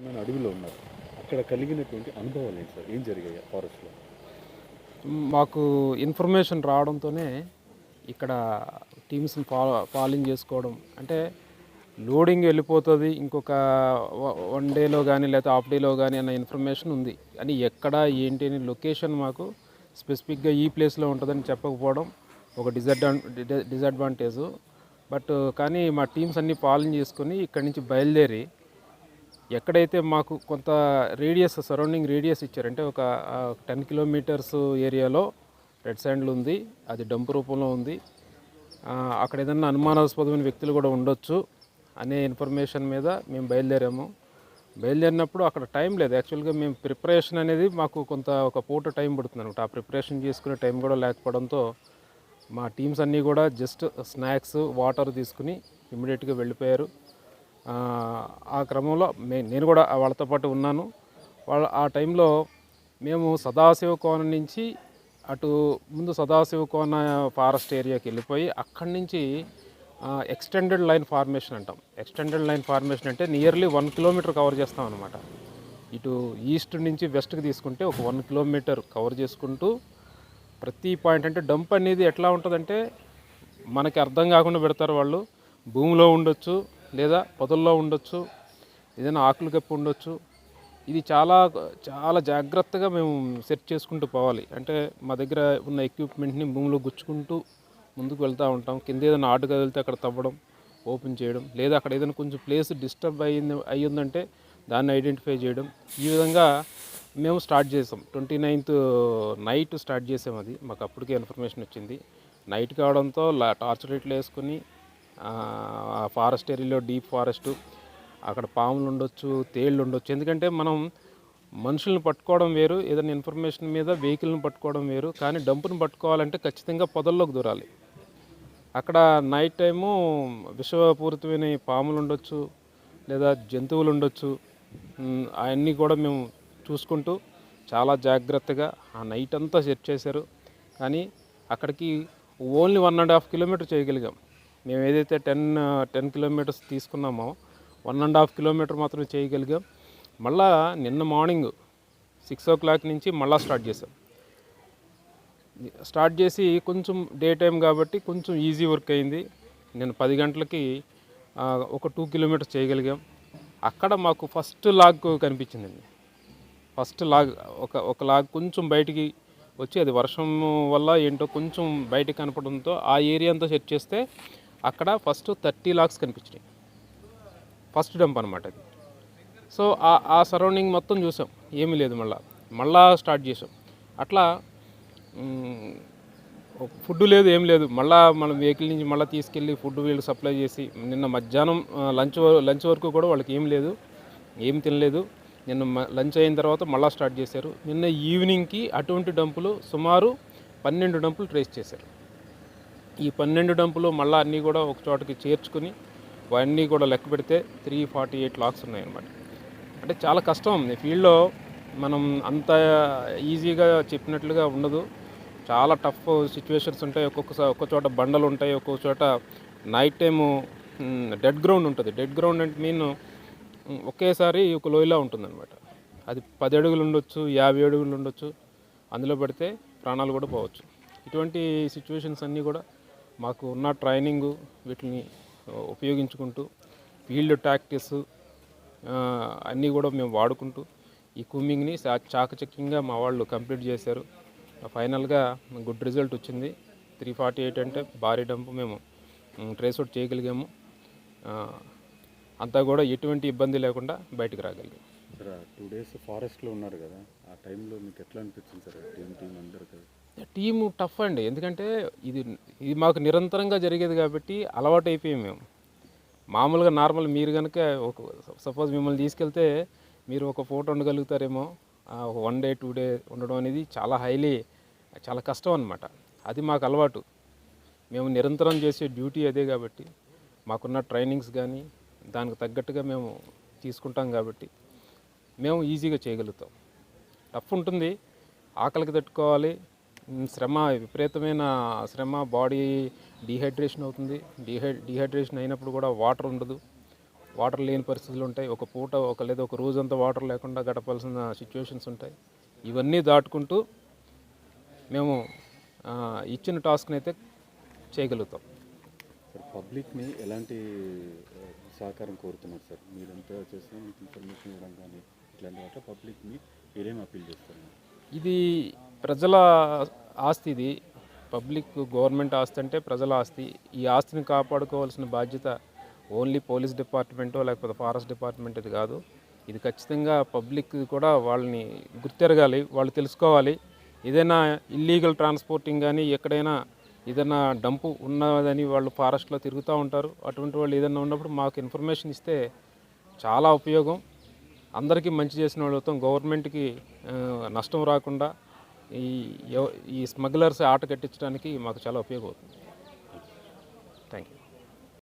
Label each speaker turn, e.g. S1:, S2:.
S1: దట్టమైన అడవిలో ఉన్నారు. అక్కడ కలిగినటువంటి అనుభవాలు ఏంటి సార్? ఏం జరిగాయి ఫారెస్ట్లో
S2: మాకు ఇన్ఫర్మేషన్ రావడంతోనే ఇక్కడ టీమ్స్ని ఫాలో ఫాలోయింగ్ చేసుకోవడం. అంటే లోడింగ్ వెళ్ళిపోతుంది ఇంకొక వ- వన్ డేలో కానీ లేకపోతే హాఫ్ డేలో కానీ అన్న ఇన్ఫర్మేషన్ ఉంది. అని ఎక్కడ ఏంటి అని లొకేషన్ మాకు స్పెసిఫిక్గా ఈ ప్లేస్లో ఉంటుందని చెప్పకపోవడం ఒక డిసడ్వాన్ డిసడ్వాంటేజ్. బట్ కానీ మా టీమ్స్ అన్నీ ఫాలోయింగ్ చేసుకొని ఇక్కడి నుంచి బయలుదేరి ఎక్కడైతే మాకు కొంత రేడియస్ సరౌండింగ్ రేడియస్ ఇచ్చారంటే ఒక టెన్ కిలోమీటర్స్ ఏరియాలో రెడ్ శాండ్లు ఉంది అది డంప్ రూపంలో ఉంది. అక్కడ ఏదన్నా అనుమానాస్పదమైన వ్యక్తులు కూడా ఉండొచ్చు అనే ఇన్ఫర్మేషన్ మీద మేము బయలుదేరాము. బయలుదేరినప్పుడు అక్కడ టైం లేదు. యాక్చువల్గా మేము ప్రిపరేషన్ అనేది మాకు కొంత ఒక పూట టైం పడుతుంది అనమాట. ఆ ప్రిపరేషన్ చేసుకునే టైం కూడా లేకపోవడంతో మా టీమ్స్ అన్నీ కూడా జస్ట్ స్నాక్స్ వాటర్ తీసుకుని ఇమ్మీడియట్గా వెళ్ళిపోయారు. ఆ, క్రమంలో మే నేను కూడా వాళ్ళతో పాటు ఉన్నాను. వాళ్ళ ఆ టైంలో మేము సదాశివ కోన నుంచి అటు ముందు సదాశివ కోన ఫారెస్ట్ ఏరియాకి వెళ్ళిపోయి అక్కడి నుంచి ఎక్స్టెండెడ్ లైన్ ఫార్మేషన్ అంటాం. ఎక్స్టెండెడ్ లైన్ ఫార్మేషన్ అంటే నియర్లీ వన్ కిలోమీటర్ కవర్ చేస్తాం అనమాట ఇటు ఈస్ట్ నుంచి వెస్ట్కి తీసుకుంటే ఒక వన్ కిలోమీటర్ కవర్ చేసుకుంటూ ప్రతి పాయింట్ అంటే డంప్ అనేది ఎట్లా ఉంటుందంటే మనకి అర్థం కాకుండా పెడతారు వాళ్ళు. భూమిలో ఉండొచ్చు లేదా పొదల్లో ఉండొచ్చు ఏదైనా ఆకులు కప్పి ఉండొచ్చు. ఇది చాలా చాలా జాగ్రత్తగా మేము సెట్ చేసుకుంటూ పోవాలి. అంటే మా దగ్గర ఉన్న ఎక్విప్మెంట్ని భూమిలో గుచ్చుకుంటూ ముందుకు వెళ్తూ ఉంటాం. కింద ఏదైనా ఆటు కదిలితే అక్కడ తవ్వడం ఓపెన్ చేయడం లేదా అక్కడ ఏదైనా కొంచెం ప్లేస్ డిస్టర్బ్ అయ్యింది అయ్యిందంటే దాన్ని ఐడెంటిఫై చేయడం. ఈ విధంగా మేము స్టార్ట్ చేసాం. ట్వంటీ నైన్త్ నైట్ స్టార్ట్ చేసాం అది. మాకు అప్పటికే ఇన్ఫర్మేషన్ వచ్చింది. నైట్ కావడంతో లా- టార్చ్ లైట్లు వేసుకుని ఫారెస్ట్ ఏరియాలో డీప్ ఫారెస్ట్ అక్కడ పాములు ఉండొచ్చు తేళ్ళు ఉండొచ్చు. ఎందుకంటే మనం మనుషులను పట్టుకోవడం వేరు ఏదైనా ఇన్ఫర్మేషన్ మీద వెహికల్ని పట్టుకోవడం వేరు కానీ డంపును పట్టుకోవాలంటే ఖచ్చితంగా పొదల్లోకి దూరాలి. అక్కడ నైట్ టైము విషపూరితమైన పాములు ఉండొచ్చు లేదా జంతువులు ఉండొచ్చు. అవన్నీ కూడా మేము చూసుకుంటూ చాలా జాగ్రత్తగా ఆ నైట్ అంతా సెర్చ్ చేశారు. కానీ అక్కడికి only one and half kilometer చేయగలిగాం. మేము ఏదైతే టెన్ టెన్ కిలోమీటర్స్ తీసుకున్నామో వన్ అండ్ హాఫ్ కిలోమీటర్ మాత్రం చేయగలిగాం. మళ్ళా నిన్న మార్నింగ్ సిక్స్ ఓ క్లాక్ నుంచి మళ్ళా స్టార్ట్ చేసాం స్టార్ట్ చేసి కొంచెం డే టైం కాబట్టి కొంచెం ఈజీ వర్క్ అయింది. నేను పది గంటలకి ఒక టూ కిలోమీటర్స్ చేయగలిగాం. అక్కడ మాకు ఫస్ట్ లాగ్ కనిపించిందండి. ఫస్ట్ లాగ్ ఒక ఒక లాగ్ కొంచెం బయటికి వచ్చి అది వర్షం వల్ల ఏంటో కొంచెం బయటికి కనపడంతో ఆ ఏరియా అంతా సెట్ చేస్తే అక్కడ ఫస్ట్ థర్టీ లాక్స్ కనిపించినాయి. ఫస్ట్ డంప్ అనమాట అది. సో ఆ సరౌండింగ్ మొత్తం చూసాం. ఏమీ లేదు మళ్ళా. మళ్ళా స్టార్ట్ చేసాం. అట్లా ఫుడ్ లేదు ఏం లేదు. మళ్ళా మన వెహికల్ నుంచి మళ్ళీ తీసుకెళ్ళి ఫుడ్ వీళ్ళు సప్లై చేసి నిన్న మధ్యాహ్నం లంచ్ లంచ్ వరకు కూడా వాళ్ళకి ఏం లేదు. ఏం తినలేదు. నిన్న లంచ్ అయిన తర్వాత మళ్ళీ స్టార్ట్ చేశారు. నిన్న ఈవినింగ్కి అటువంటి డంపులు సుమారు పన్నెండు డంపులు ట్రేస్ చేశారు. ఈ పన్నెండు డంపులు మళ్ళీ అన్నీ కూడా ఒక చోటకి చేర్చుకుని అవన్నీ కూడా లెక్క పెడితే త్రీ ఫార్టీ ఎయిట్ లాక్స్ ఉన్నాయన్నమాట. అంటే చాలా కష్టం. ఈ ఫీల్డ్లో మనం అంత ఈజీగా చెప్పినట్లుగా ఉండదు. చాలా టఫ్ సిచ్యువేషన్స్ ఉంటాయి. ఒక్కొక్క చోట బండలు ఉంటాయి. ఒక్కొక్క చోట నైట్ టైము డెడ్ గ్రౌండ్ ఉంటుంది. డెడ్ గ్రౌండ్ అంటే మీన్ ఒకేసారి ఒక లోయలా ఉంటుందన్నమాట. అది పది అడుగులు ఉండొచ్చు యాభై అడుగులు ఉండొచ్చు. అందులో పడితే ప్రాణాలు కూడా పోవచ్చు. ఇటువంటి సిచ్యువేషన్స్ అన్నీ కూడా మాకు ఉన్న ట్రైనింగ్ వీటిని ఉపయోగించుకుంటూ ఫీల్డ్ టాక్టీస్ అన్నీ కూడా మేము వాడుకుంటూ ఈ కూమింగ్ని చా- చాకచక్యంగా మా వాళ్ళు కంప్లీట్ చేశారు. ఫైనల్గా గుడ్ రిజల్ట్ వచ్చింది. త్రీ ఫార్టీ ఎయిట్ అంటే భారీ డంపు మేము ట్రేస్ అవుట్ చేయగలిగాము. అంతా కూడా ఎటువంటి ఇబ్బంది లేకుండా బయటకు రాగలిగాం.
S1: సార్ టూ డేస్ ఫారెస్ట్లో ఉన్నారు కదా ఆ టైంలో మీకు ఎట్లా అనిపించింది సార్ టీం టీం అందరు కదా
S2: టీము టఫ్ అండి. ఎందుకంటే ఇది ఇది మాకు నిరంతరంగా జరిగేది కాబట్టి అలవాటు అయిపోయాం మేము. మామూలుగా నార్మల్ మీరు కనుక ఒక సపోజ్ మిమ్మల్ని తీసుకెళ్తే మీరు ఒక ఫోటో ఉండగలుగుతారేమో ఒక వన్ డే టూ డే ఉండడం అనేది చాలా హైలీ చాలా కష్టం అనమాట అది మాకు అలవాటు. మేము నిరంతరం చేసే డ్యూటీ అదే కాబట్టి మాకున్న ట్రైనింగ్స్ కానీ దానికి తగ్గట్టుగా మేము తీసుకుంటాం కాబట్టి మేము ఈజీగా చేయగలుగుతాం. టఫ్ ఉంటుంది ఆకలికి తట్టుకోవాలి శ్రమ విపరీతమైన శ్రమ బాడీ డీహైడ్రేషన్ అవుతుంది. డీహై డీహైడ్రేషన్ అయినప్పుడు కూడా వాటర్ ఉండదు. వాటర్ లేని పరిస్థితులు ఉంటాయి. ఒక పూట ఒక లేదా ఒక రోజంతా వాటర్ లేకుండా గడపాల్సిన సిచ్యువేషన్స్ ఉంటాయి. ఇవన్నీ దాటుకుంటూ మేము ఇచ్చిన టాస్క్ని అయితే చేయగలుగుతాం.
S1: సార్ పబ్లిక్ని ఎలాంటి సహకారం కోరుతున్నారు సార్? మీరంతా చేసిన మీకు ఇన్ఫర్మేషన్ ఇవ్వడం కానీ ఇట్లాంటి వాటిలో పబ్లిక్ని మీరేం అప్పీల్ చేస్తారు?
S2: ఇది ప్రజల ఆస్తి ఇది. పబ్లిక్ గవర్నమెంట్ ఆస్తి అంటే ప్రజల ఆస్తి. ఈ ఆస్తిని కాపాడుకోవాల్సిన బాధ్యత ఓన్లీ పోలీస్ డిపార్ట్మెంటో లేకపోతే ఫారెస్ట్ డిపార్ట్మెంట్ ఇది కాదు. ఇది ఖచ్చితంగా పబ్లిక్ కూడా వాళ్ళని గుర్తెరగాలి వాళ్ళు తెలుసుకోవాలి. ఏదైనా ఇల్లీగల్ ట్రాన్స్పోర్టింగ్ కానీ ఎక్కడైనా ఏదైనా డంపు ఉన్నదని వాళ్ళు ఫారెస్ట్లో తిరుగుతూ ఉంటారు. అటువంటి వాళ్ళు ఏదైనా ఉన్నప్పుడు మాకు ఇన్ఫర్మేషన్ ఇస్తే చాలా ఉపయోగం. అందరికీ మంచి చేసిన వాళ్ళతో గవర్నమెంట్కి నష్టం రాకుండా ఈ ఈ స్మగ్లర్స్ ఆట కట్టించడానికి మాకు చాలా ఉపయోగపడుతుంది